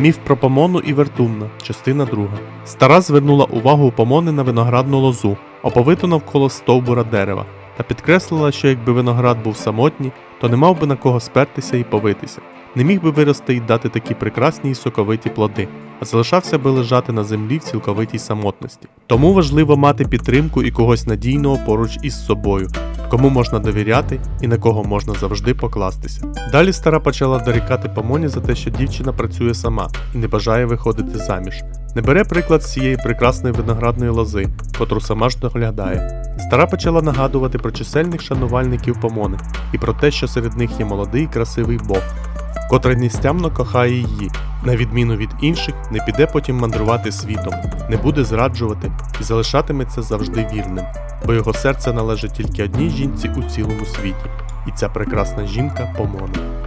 Міф про Помону і Вертумна, частина 2. Стара звернула увагу Помони на виноградну лозу, оповиту навколо стовбура дерева, та підкреслила, що якби виноград був самотній, то не мав би на кого спертися і повитися. Не міг би вирости і дати такі прекрасні і соковиті плоди, а залишався би лежати на землі в цілковитій самотності. Тому важливо мати підтримку і когось надійного поруч із собою, кому можна довіряти і на кого можна завжди покластися. Далі стара почала дорікати Помоні за те, що дівчина працює сама і не бажає виходити заміж. Не бере приклад з цієї прекрасної виноградної лози, котру сама ж доглядає. Стара почала нагадувати про чисельних шанувальників Помони і про те, що серед них є молодий і красивий Бог, котрий нестямно кохає її, на відміну від інших, не піде потім мандрувати світом, не буде зраджувати і залишатиметься завжди вірним, бо його серце належить тільки одній жінці у цілому світі, і ця прекрасна жінка Помона.